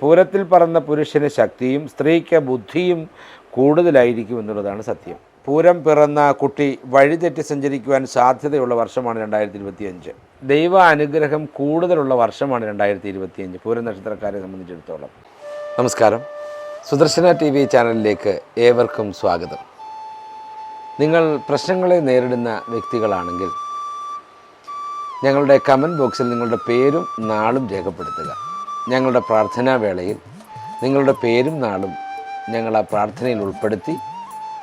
പൂരത്തിൽ പറന്ന പുരുഷന് ശക്തിയും സ്ത്രീക്ക് ബുദ്ധിയും കൂടുതലായിരിക്കും എന്നുള്ളതാണ് സത്യം. പൂരം പിറന്ന കുട്ടി വഴിതെറ്റി സഞ്ചരിക്കുവാൻ സാധ്യതയുള്ള വർഷമാണ് രണ്ടായിരത്തി ഇരുപത്തിയഞ്ച് ദൈവ അനുഗ്രഹം കൂടുതലുള്ള വർഷമാണ് രണ്ടായിരത്തി ഇരുപത്തിയഞ്ച് പൂരം നക്ഷത്രക്കാരെ സംബന്ധിച്ചിടത്തോളം. നമസ്കാരം. സുദർശന ടി വി ചാനലിലേക്ക് ഏവർക്കും സ്വാഗതം. നിങ്ങൾ പ്രശ്നങ്ങളെ നേരിടുന്ന വ്യക്തികളാണെങ്കിൽ ഞങ്ങളുടെ കമന്റ് ബോക്സിൽ നിങ്ങളുടെ പേരും നാളും രേഖപ്പെടുത്തുക. ഞങ്ങളുടെ പ്രാർത്ഥനാ വേളയിൽ നിങ്ങളുടെ പേരും നാളും ഞങ്ങൾ ആ പ്രാർത്ഥനയിൽ ഉൾപ്പെടുത്തി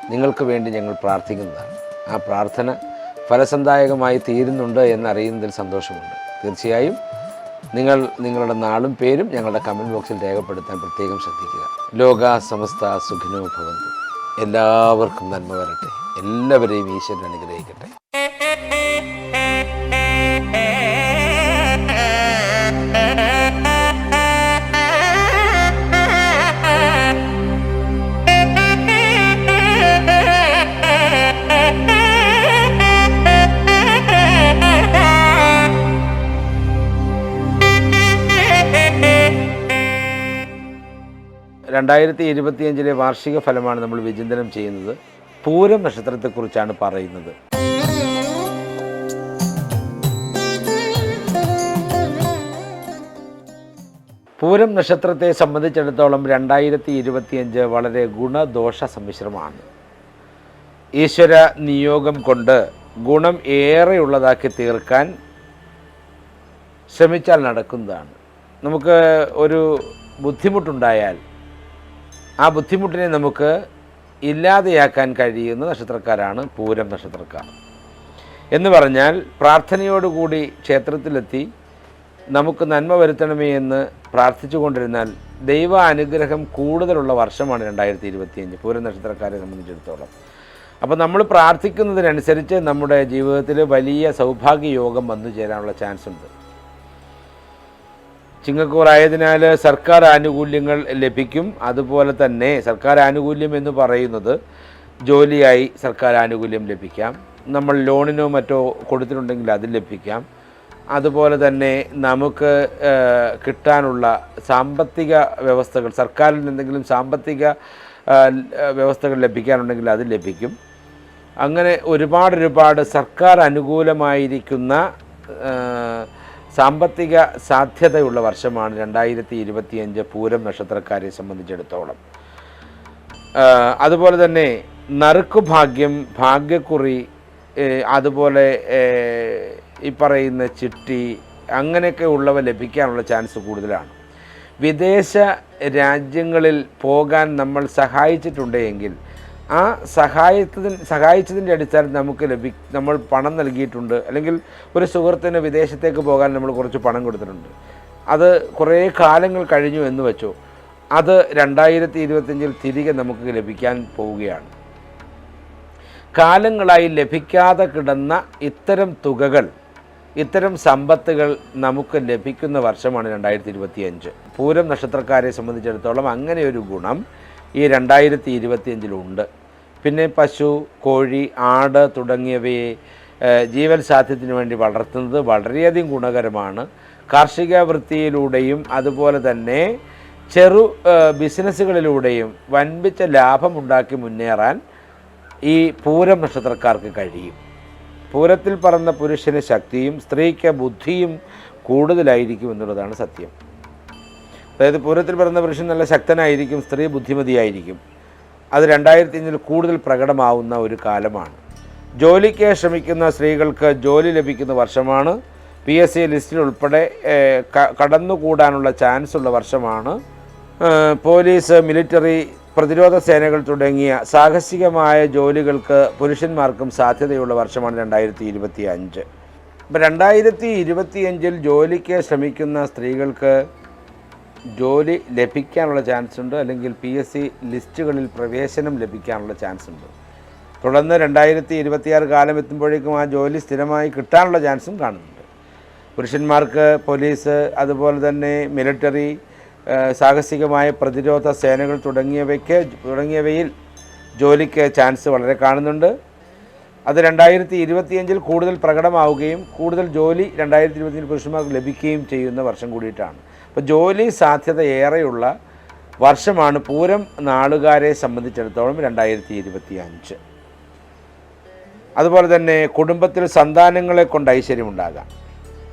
നിങ്ങൾക്ക് വേണ്ടി ഞങ്ങൾ പ്രാർത്ഥിക്കുന്നതാണ്. ആ പ്രാർത്ഥന ഫലസന്ദായകമായി തീരുന്നുണ്ട് എന്നറിയുന്നതിൽ സന്തോഷമുണ്ട്. തീർച്ചയായും നിങ്ങൾ നിങ്ങളുടെ നാളും പേരും ഞങ്ങളുടെ കമന്റ് ബോക്സിൽ രേഖപ്പെടുത്താൻ പ്രത്യേകം ശ്രദ്ധിക്കുക. ലോക സമസ്ത സുഖിനോ ഭവന്തു. എല്ലാവർക്കും നന്മ വരട്ടെ. എല്ലാവരെയും ഈശ്വരൻ അനുഗ്രഹിക്കട്ടെ. രണ്ടായിരത്തി ഇരുപത്തിയഞ്ചിലെ വാർഷിക ഫലമാണ് നമ്മൾ വിചിന്തനം ചെയ്യുന്നത്. പൂരം നക്ഷത്രത്തെക്കുറിച്ചാണ് പറയുന്നത്. പൂരം നക്ഷത്രത്തെ സംബന്ധിച്ചിടത്തോളം രണ്ടായിരത്തി ഇരുപത്തിയഞ്ച് വളരെ ഗുണദോഷ സമ്മിശ്രമാണ്. ഈശ്വര നിയോഗം കൊണ്ട് ഗുണം ഏറെയുള്ളതാക്കി തീർക്കാൻ ശ്രമിച്ചാൽ നടക്കുന്നതാണ്. നമുക്ക് ഒരു ബുദ്ധിമുട്ടുണ്ടായാൽ ആ ബുദ്ധിമുട്ടിനെ നമുക്ക് ഇല്ലാതെയാക്കാൻ കഴിയുന്ന നക്ഷത്രക്കാരാണ് പൂരം നക്ഷത്രക്കാർ. എന്ന് പറഞ്ഞാൽ പ്രാർത്ഥനയോടുകൂടി ക്ഷേത്രത്തിലെത്തി നമുക്ക് നന്മ വരുത്തണമേ എന്ന് പ്രാർത്ഥിച്ചു കൊണ്ടിരുന്നാൽ ദൈവ അനുഗ്രഹം കൂടുതലുള്ള വർഷമാണ് രണ്ടായിരത്തി ഇരുപത്തിയഞ്ച് പൂരം നക്ഷത്രക്കാരെ സംബന്ധിച്ചിടത്തോളം. അപ്പോൾ നമ്മൾ പ്രാർത്ഥിക്കുന്നതിനനുസരിച്ച് നമ്മുടെ ജീവിതത്തിൽ വലിയ സൗഭാഗ്യ യോഗം വന്നു ചേരാനുള്ള ചാൻസ് ഉണ്ട് ചിങ്ങക്കൂറായതിനാൽ സർക്കാർ ആനുകൂല്യങ്ങൾ ലഭിക്കും. അതുപോലെ തന്നെ സർക്കാർ ആനുകൂല്യം എന്ന് പറയുന്നത് ജോലിയായി സർക്കാർ ആനുകൂല്യം ലഭിക്കാം. നമ്മൾ ലോണിനോ മറ്റോ കൊടുത്തിട്ടുണ്ടെങ്കിൽ അത് ലഭിക്കാം. അതുപോലെ തന്നെ നമുക്ക് കിട്ടാനുള്ള സാമ്പത്തിക വ്യവസ്ഥകൾ സർക്കാരിൽ എന്തെങ്കിലും സാമ്പത്തിക വ്യവസ്ഥകൾ ലഭിക്കാനുണ്ടെങ്കിൽ അത് ലഭിക്കും. അങ്ങനെ ഒരുപാട് ഒരുപാട് സർക്കാർ അനുകൂലമായിരിക്കുന്ന സാമ്പത്തിക സാധ്യതയുള്ള വർഷമാണ് രണ്ടായിരത്തി ഇരുപത്തിയഞ്ച് പൂരം നക്ഷത്രക്കാരെ സംബന്ധിച്ചിടത്തോളം. അതുപോലെ തന്നെ നറുക്കു ഭാഗ്യം ഭാഗ്യക്കുറി അതുപോലെ ഈ പറയുന്ന ചിട്ടി അങ്ങനെയൊക്കെ ഉള്ളവ ലഭിക്കാനുള്ള ചാൻസ് കൂടുതലാണ്. വിദേശ രാജ്യങ്ങളിൽ പോകാൻ നമ്മൾ സഹായിച്ചിട്ടുണ്ടെങ്കിൽ ആ സഹായത്തിന് സഹായിച്ചതിന്റെ അടിസ്ഥാനത്തിൽ നമുക്ക് ലഭി നമ്മൾ പണം നൽകിയിട്ടുണ്ട്. അല്ലെങ്കിൽ ഒരു സുഹൃത്തിന് വിദേശത്തേക്ക് പോകാൻ നമ്മൾ കുറച്ച് പണം കൊടുത്തിട്ടുണ്ട്. അത് കുറേ കാലങ്ങൾ കഴിഞ്ഞു എന്ന് വെച്ചോ അത് രണ്ടായിരത്തി ഇരുപത്തിയഞ്ചിൽ തിരികെ നമുക്ക് ലഭിക്കാൻ പോവുകയാണ്. കാലങ്ങളായി ലഭിക്കാതെ കിടന്ന ഇത്തരം തുകകൾ ഇത്തരം സമ്പത്തുകൾ നമുക്ക് ലഭിക്കുന്ന വർഷമാണ് രണ്ടായിരത്തി ഇരുപത്തിയഞ്ച് പൂരം നക്ഷത്രക്കാരെ സംബന്ധിച്ചിടത്തോളം അങ്ങനെ ഒരു ഗുണം ഈ രണ്ടായിരത്തി ഇരുപത്തിയഞ്ചിലുണ്ട് പിന്നെ പശു കോഴി ആട് തുടങ്ങിയവയെ ജീവൻ സാധ്യത്തിന് വേണ്ടി വളർത്തുന്നത് വളരെയധികം ഗുണകരമാണ്. കാർഷിക വൃത്തിയിലൂടെയും അതുപോലെ തന്നെ ചെറു ബിസിനസ്സുകളിലൂടെയും വൻപിച്ച ലാഭമുണ്ടാക്കി മുന്നേറാൻ ഈ പൂരം നക്ഷത്രക്കാർക്ക് കഴിയും. പൂരത്തിൽ പറന്ന പുരുഷന് ശക്തിയും സ്ത്രീക്ക് ബുദ്ധിയും കൂടുതലായിരിക്കും എന്നുള്ളതാണ് സത്യം. അതായത് പൂരത്തിൽ പിറന്ന പുരുഷൻ നല്ല ശക്തനായിരിക്കും സ്ത്രീ ബുദ്ധിമതിയായിരിക്കും. അത് രണ്ടായിരത്തി അഞ്ചിൽ കൂടുതൽ പ്രകടമാവുന്ന ഒരു കാലമാണ്. ജോലിക്ക് ശ്രമിക്കുന്ന സ്ത്രീകൾക്ക് ജോലി ലഭിക്കുന്ന വർഷമാണ്. പി എസ് സി ക- കടന്നുകൂടാനുള്ള ചാൻസ് ഉള്ള വർഷമാണ്. പോലീസ് മിലിറ്ററി പ്രതിരോധ സേനകൾ തുടങ്ങിയ സാഹസികമായ ജോലികൾക്ക് പുരുഷന്മാർക്കും സാധ്യതയുള്ള വർഷമാണ് രണ്ടായിരത്തി ഇരുപത്തി അഞ്ച് അപ്പം രണ്ടായിരത്തി ഇരുപത്തിയഞ്ചിൽ ജോലിക്ക് ശ്രമിക്കുന്ന സ്ത്രീകൾക്ക് ജോലി ലഭിക്കാനുള്ള ചാൻസ് ഉണ്ട്. അല്ലെങ്കിൽ പി എസ് സി ലിസ്റ്റുകളിൽ പ്രവേശനം ലഭിക്കാനുള്ള ചാൻസ് ഉണ്ട്. തുടർന്ന് രണ്ടായിരത്തി ഇരുപത്തിയാറ് കാലം എത്തുമ്പോഴേക്കും ആ ജോലി സ്ഥിരമായി കിട്ടാനുള്ള ചാൻസും കാണുന്നുണ്ട്. പുരുഷന്മാർക്ക് പോലീസ് അതുപോലെ തന്നെ മിലിറ്ററി സാഹസികമായ പ്രതിരോധ സേനകൾ തുടങ്ങിയവയ്ക്ക് തുടങ്ങിയവയിൽ ജോലിക്ക് ചാൻസ് വളരെ കാണുന്നുണ്ട്. അത് രണ്ടായിരത്തി ഇരുപത്തിയഞ്ചിൽ കൂടുതൽ പ്രകടമാവുകയും കൂടുതൽ ജോലി രണ്ടായിരത്തി ഇരുപത്തിയഞ്ചിൽ പുരുഷന്മാർക്ക് ലഭിക്കുകയും ചെയ്യുന്ന വർഷം കൂടിയിട്ടാണ്. അപ്പോൾ ജോലി സാധ്യത ഏറെയുള്ള വർഷമാണ് പൂരം നാളുകാരെ സംബന്ധിച്ചിടത്തോളം രണ്ടായിരത്തി ഇരുപത്തി അഞ്ച് അതുപോലെ തന്നെ കുടുംബത്തിൽ സന്താനങ്ങളെ കൊണ്ട് ഐശ്വര്യം ഉണ്ടാകാം.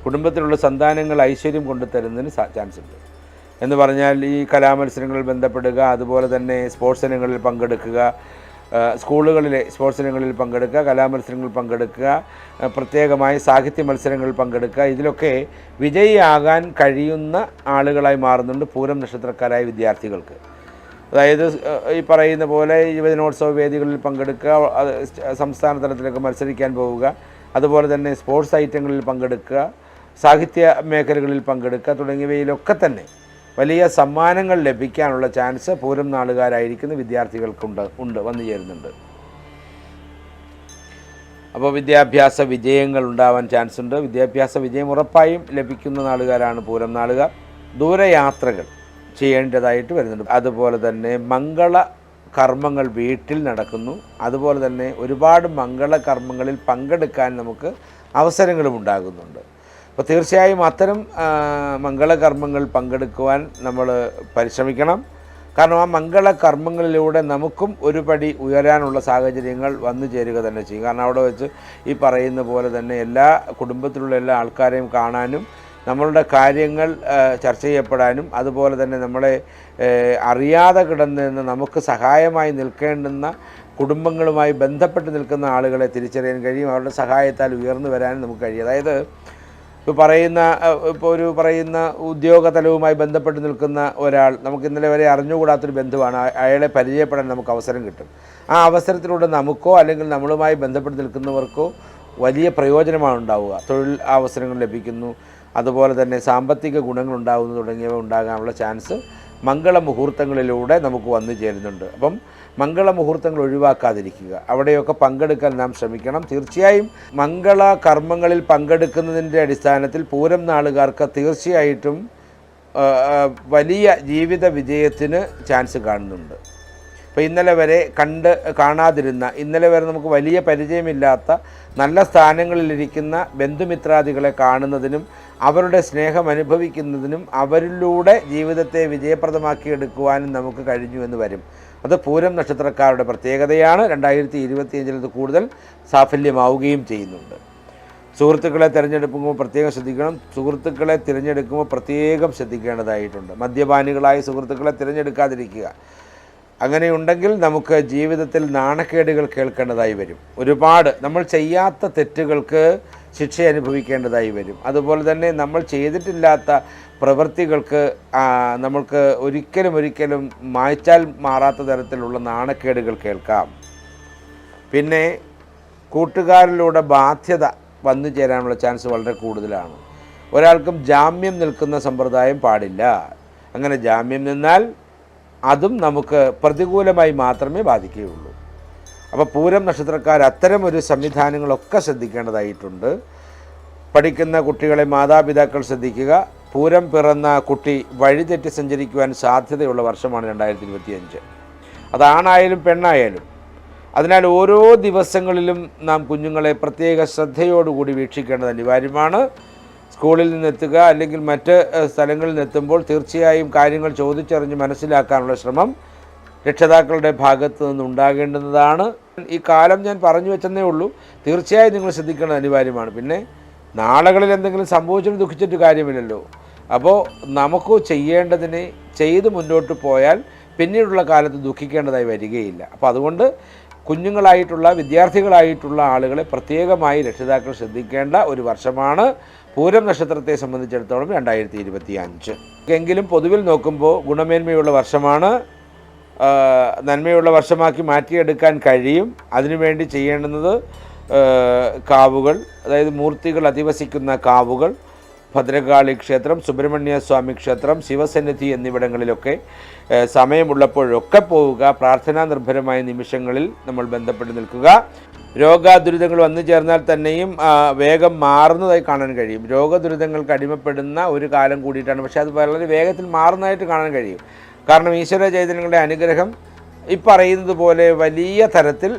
കുടുംബത്തിലുള്ള സന്താനങ്ങൾ ഐശ്വര്യം കൊണ്ടു തരുന്നതിന് ചാൻസ് ഉണ്ട് എന്ന് പറഞ്ഞാൽ ഈ കലാമത്സരങ്ങളിൽ ബന്ധപ്പെടുക അതുപോലെ തന്നെ സ്പോർട്സ് ഇനങ്ങളിൽ പങ്കെടുക്കുക സ്കൂളുകളിലെ സ്പോർട്സ് ഇനങ്ങളിൽ പങ്കെടുക്കുക കലാമത്സരങ്ങളിൽ പങ്കെടുക്കുക പ്രത്യേകമായി സാഹിത്യ മത്സരങ്ങളിൽ പങ്കെടുക്കുക. ഇതിലൊക്കെ വിജയിയാകാൻ കഴിയുന്ന ആളുകളായി മാറുന്നുണ്ട് പൂരം നക്ഷത്രക്കാരായ വിദ്യാർത്ഥികൾക്ക്. അതായത് ഈ പറയുന്ന പോലെ യുവജനോത്സവ വേദികളിൽ പങ്കെടുക്കുക സംസ്ഥാന തലത്തിലൊക്കെ മത്സരിക്കാൻ പോവുക അതുപോലെ തന്നെ സ്പോർട്സ് ഐറ്റങ്ങളിൽ പങ്കെടുക്കുക സാഹിത്യ മേഖലകളിൽ പങ്കെടുക്കുക തുടങ്ങിയവയിലൊക്കെ തന്നെ വലിയ സമ്മാനങ്ങൾ ലഭിക്കാനുള്ള ചാൻസ് പൂരം നാളുകാരായിരിക്കുന്ന വിദ്യാർത്ഥികൾക്കുണ്ട് ഉണ്ട് വന്നു ചേരുന്നുണ്ട്. അപ്പോൾ വിദ്യാഭ്യാസ വിജയങ്ങൾ ഉണ്ടാവാൻ ചാൻസ് ഉണ്ട്. വിദ്യാഭ്യാസ വിജയം ഉറപ്പായും ലഭിക്കുന്ന നാളുകാരാണ് പൂരം നാളുകാർ. ദൂരയാത്രകൾ ചെയ്യേണ്ടതായിട്ട് വരുന്നുണ്ട്. അതുപോലെ തന്നെ മംഗള കർമ്മങ്ങൾ വീട്ടിൽ നടക്കുന്നു. അതുപോലെ തന്നെ ഒരുപാട് മംഗള കർമ്മങ്ങളിൽ പങ്കെടുക്കാൻ നമുക്ക് അവസരങ്ങളും ഉണ്ടാകുന്നുണ്ട്. അപ്പോൾ തീർച്ചയായും അത്തരം മംഗളകർമ്മങ്ങൾ പങ്കെടുക്കുവാൻ നമ്മൾ പരിശ്രമിക്കണം. കാരണം ആ മംഗളകർമ്മങ്ങളിലൂടെ നമുക്കും ഒരു പടി ഉയരാനുള്ള സാഹചര്യങ്ങൾ വന്നു ചേരുക തന്നെ ചെയ്യും. കാരണം അവിടെ വെച്ച് ഈ പറയുന്ന പോലെ തന്നെ എല്ലാ കുടുംബത്തിലുള്ള എല്ലാ ആൾക്കാരെയും കാണാനും നമ്മളുടെ കാര്യങ്ങൾ ചർച്ച ചെയ്യപ്പെടാനും അതുപോലെ തന്നെ നമ്മളെ അറിയാതെ കിടന്നിരുന്ന് നമുക്ക് സഹായമായി നിൽക്കേണ്ടുന്ന കുടുംബങ്ങളുമായി ബന്ധപ്പെട്ട് നിൽക്കുന്ന ആളുകളെ തിരിച്ചറിയാൻ കഴിയും. അവരുടെ സഹായത്താൽ ഉയർന്നു വരാനും നമുക്ക് കഴിയും. അതായത് ഇപ്പോൾ പറയുന്ന ഇപ്പോൾ ഒരു പറയുന്ന ഉദ്യോഗ തലവുമായി ബന്ധപ്പെട്ട് നിൽക്കുന്ന ഒരാൾ നമുക്ക് ഇന്നലെ വരെ അറിഞ്ഞുകൂടാത്തൊരു ബന്ധുവാണ്. അയാളെ പരിചയപ്പെടാൻ നമുക്ക് അവസരം കിട്ടും. ആ അവസരത്തിലൂടെ നമുക്കോ അല്ലെങ്കിൽ നമ്മളുമായി ബന്ധപ്പെട്ട് നിൽക്കുന്നവർക്കോ വലിയ പ്രയോജനമാണ് ഉണ്ടാവുക. തൊഴിൽ അവസരങ്ങൾ ലഭിക്കുന്നു. അതുപോലെ തന്നെ സാമ്പത്തിക ഗുണങ്ങൾ ഉണ്ടാകുന്നു തുടങ്ങിയവ ഉണ്ടാകാനുള്ള ചാൻസ് മംഗള മുഹൂർത്തങ്ങളിലൂടെ നമുക്ക് വന്നു ചേരുന്നുണ്ട്. അപ്പം മംഗള മുഹൂർത്തങ്ങൾ ഒഴിവാക്കാതിരിക്കുക. അവിടെയൊക്കെ പങ്കെടുക്കാൻ നാം ശ്രമിക്കണം. തീർച്ചയായും മംഗള കർമ്മങ്ങളിൽ പങ്കെടുക്കുന്നതിന്റെ അടിസ്ഥാനത്തിൽ പൂരം നാളുകാർക്ക് തീർച്ചയായിട്ടും വലിയ ജീവിത വിജയത്തിന് ചാൻസ് കാണുന്നുണ്ട്. ഇപ്പോൾ ഇന്നലെ വരെ കണ്ട് കാണാതിരുന്ന ഇന്നലെ വരെ നമുക്ക് വലിയ പരിചയമില്ലാത്ത നല്ല സ്ഥാനങ്ങളിലിരിക്കുന്ന ബന്ധുമിത്രാദികളെ കാണുന്നതിനും അവരുടെ സ്നേഹം അനുഭവിക്കുന്നതിനും അവരിലൂടെ ജീവിതത്തെ വിജയപ്രദമാക്കി എടുക്കുവാനും നമുക്ക് കഴിഞ്ഞു എന്ന് വരും. അത് പൂരം നക്ഷത്രക്കാരുടെ പ്രത്യേകതയാണ്. രണ്ടായിരത്തി ഇരുപത്തിയഞ്ചിൽ ഇത് കൂടുതൽ സാഫല്യമാവുകയും ചെയ്യുന്നുണ്ട്. സുഹൃത്തുക്കളെ തിരഞ്ഞെടുക്കുമ്പോൾ പ്രത്യേകം ശ്രദ്ധിക്കണം. സുഹൃത്തുക്കളെ തിരഞ്ഞെടുക്കുമ്പോൾ പ്രത്യേകം ശ്രദ്ധിക്കേണ്ടതായിട്ടുണ്ട്. മദ്യപാനികളായ സുഹൃത്തുക്കളെ തിരഞ്ഞെടുക്കാതിരിക്കുക. അങ്ങനെയുണ്ടെങ്കിൽ നമുക്ക് ജീവിതത്തിൽ നാണക്കേടുകൾ കേൾക്കേണ്ടതായി വരും. ഒരുപാട് നമ്മൾ ചെയ്യാത്ത തെറ്റുകൾക്ക് ശിക്ഷ അനുഭവിക്കേണ്ടതായി വരും. അതുപോലെ തന്നെ നമ്മൾ ചെയ്തിട്ടില്ലാത്ത പ്രവൃത്തികൾക്ക് നമ്മൾക്ക് ഒരിക്കലും ഒരിക്കലും മായ്ച്ചാൽ മാറാത്ത തരത്തിലുള്ള നാണക്കേടുകൾ കേൾക്കാം. പിന്നെ കൂട്ടുകാരിലൂടെ ബാധ്യത വന്നു ചേരാനുള്ള ചാൻസ് വളരെ കൂടുതലാണ്. ഒരാൾക്കും ജാമ്യം നിൽക്കുന്ന സമ്പ്രദായം പാടില്ല. അങ്ങനെ ജാമ്യം നിന്നാൽ അതും നമുക്ക് പ്രതികൂലമായി മാത്രമേ ബാധിക്കുകയുള്ളൂ. അപ്പോൾ പൂരം നക്ഷത്രക്കാർ അത്തരം ഒരു സംവിധാനങ്ങളൊക്കെ ശ്രദ്ധിക്കേണ്ടതായിട്ടുണ്ട്. പഠിക്കുന്ന കുട്ടികളെ മാതാപിതാക്കൾ ശ്രദ്ധിക്കുക. പൂരം പിറന്ന കുട്ടി വഴിതെറ്റി സഞ്ചരിക്കുവാൻ സാധ്യതയുള്ള വർഷമാണ് രണ്ടായിരത്തി ഇരുപത്തിയഞ്ച് അതാണായാലും പെണ്ണായാലും. അതിനാൽ ഓരോ ദിവസങ്ങളിലും നാം കുഞ്ഞുങ്ങളെ പ്രത്യേക ശ്രദ്ധയോടുകൂടി വീക്ഷിക്കേണ്ടത് അനിവാര്യമാണ്. സ്കൂളിൽ നിന്നെത്തുക അല്ലെങ്കിൽ മറ്റ് സ്ഥലങ്ങളിൽ നിന്നെത്തുമ്പോൾ തീർച്ചയായും കാര്യങ്ങൾ ചോദിച്ചറിഞ്ഞ് മനസ്സിലാക്കാനുള്ള ശ്രമം. രക്ഷിതാക്കളുടെ ഭാഗത്തു നിന്നുണ്ടാകേണ്ടുന്നതാണ്. ഈ കാലം ഞാൻ പറഞ്ഞു വെച്ചെന്നേ ഉള്ളൂ. തീർച്ചയായും നിങ്ങൾ ശ്രദ്ധിക്കേണ്ടത് അനിവാര്യമാണ്. പിന്നെ നാളുകളിൽ എന്തെങ്കിലും സംഭവിച്ചിട്ട് ദുഃഖിച്ചിട്ട് കാര്യമില്ലല്ലോ. അപ്പോൾ നമുക്ക് ചെയ്യേണ്ടതിനെ ചെയ്ത് മുന്നോട്ട് പോയാൽ പിന്നീടുള്ള കാലത്ത് ദുഃഖിക്കേണ്ടതായി വരികയില്ല. അപ്പോൾ അതുകൊണ്ട് കുഞ്ഞുങ്ങളായിട്ടുള്ള വിദ്യാർത്ഥികളായിട്ടുള്ള ആളുകളെ പ്രത്യേകമായി രക്ഷിതാക്കൾ ശ്രദ്ധിക്കേണ്ട ഒരു വർഷമാണ് പൂരം നക്ഷത്രത്തെ സംബന്ധിച്ചിടത്തോളം രണ്ടായിരത്തി ഇരുപത്തി അഞ്ച് എങ്കിലും പൊതുവിൽ നോക്കുമ്പോൾ ഗുണമേന്മയുള്ള വർഷമാണ്. നന്മയുള്ള വർഷമാക്കി മാറ്റിയെടുക്കാൻ കഴിയും. അതിനുവേണ്ടി ചെയ്യേണ്ടുന്നത് കാവുകൾ അതായത് മൂർത്തികൾ അധിവസിക്കുന്ന കാവുകൾ ഭദ്രകാളി ക്ഷേത്രം സുബ്രഹ്മണ്യ സ്വാമി ക്ഷേത്രം ശിവസന്നിധി എന്നിവിടങ്ങളിലൊക്കെ സമയമുള്ളപ്പോഴൊക്കെ പോവുക. പ്രാർത്ഥനാ നിർഭരമായ നിമിഷങ്ങളിൽ നമ്മൾ ബന്ധപ്പെട്ട് നിൽക്കുക. രോഗദുരിതങ്ങൾ വന്നു ചേർന്നാൽ തന്നെയും വേഗം മാറുന്നതായി കാണാൻ കഴിയും. രോഗദുരിതങ്ങൾക്ക് അടിമപ്പെടുന്ന ഒരു കാലം കൂടിയിട്ടാണ്. പക്ഷേ അത് വളരെ വേഗത്തിൽ മാറുന്നതായിട്ട് കാണാൻ കഴിയും. കാരണം ഈശ്വര ചൈതന്യങ്ങളുടെ അനുഗ്രഹം ഈ പറയുന്നത് പോലെ വലിയ തരത്തിൽ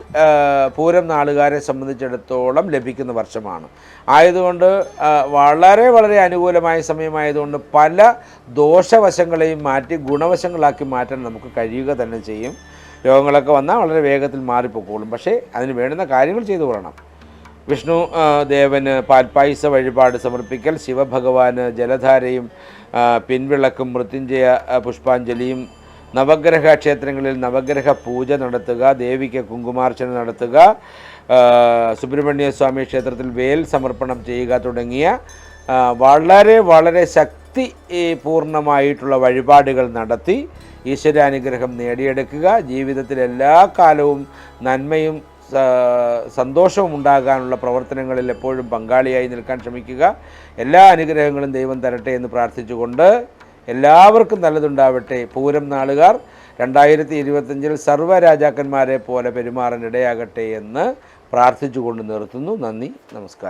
പൂരം നാളുകാരെ സംബന്ധിച്ചിടത്തോളം ലഭിക്കുന്ന വർഷമാണ്. ആയതുകൊണ്ട് വളരെ വളരെ അനുകൂലമായ സമയമായതുകൊണ്ട് പല ദോഷവശങ്ങളെയും മാറ്റി ഗുണവശങ്ങളാക്കി മാറ്റാൻ നമുക്ക് കഴിയുക തന്നെ ചെയ്യും. രോഗങ്ങളൊക്കെ വന്നാൽ വളരെ വേഗത്തിൽ മാറിപ്പോക്കോളും. പക്ഷേ അതിന് വേണ്ടുന്ന കാര്യങ്ങൾ ചെയ്തു കൊള്ളണം. വിഷ്ണു ദേവന് പാൽപ്പായസ വഴിപാട് സമർപ്പിക്കൽ ശിവഭഗവാന് ജലധാരയും പിൻവിളക്കും മൃത്യുഞ്ജയ പുഷ്പാഞ്ജലിയും നവഗ്രഹ ക്ഷേത്രങ്ങളിൽ നവഗ്രഹ പൂജ നടത്തുക ദേവിക്ക് കുങ്കുമാർച്ചന നടത്തുക സുബ്രഹ്മണ്യ സ്വാമി ക്ഷേത്രത്തിൽ വേൽ സമർപ്പണം ചെയ്യുക തുടങ്ങിയ വളരെ വളരെ ശക്തി പൂർണമായിട്ടുള്ള വഴിപാടുകൾ നടത്തി ഈശ്വരാനുഗ്രഹം നേടിയെടുക്കുക ജീവിതത്തിൽ എല്ലാ കാലവും നന്മയും സന്തോഷവും ഉണ്ടാകാനുള്ള പ്രവർത്തനങ്ങളിൽ എപ്പോഴും പങ്കാളിയായി നിൽക്കാൻ ശ്രമിക്കുക. എല്ലാ അനുഗ്രഹങ്ങളും ദൈവം തരട്ടെ എന്ന് പ്രാർത്ഥിച്ചുകൊണ്ട് എല്ലാവർക്കും നല്ലതുണ്ടാവട്ടെ. പൂരം നാളുകാർ രണ്ടായിരത്തി ഇരുപത്തഞ്ചിൽ സർവ രാജാക്കന്മാരെ പോലെ പെരുമാറാൻ ഇടയാകട്ടെ എന്ന് പ്രാർത്ഥിച്ചുകൊണ്ട് നിർത്തുന്നു. നന്ദി നമസ്കാരം.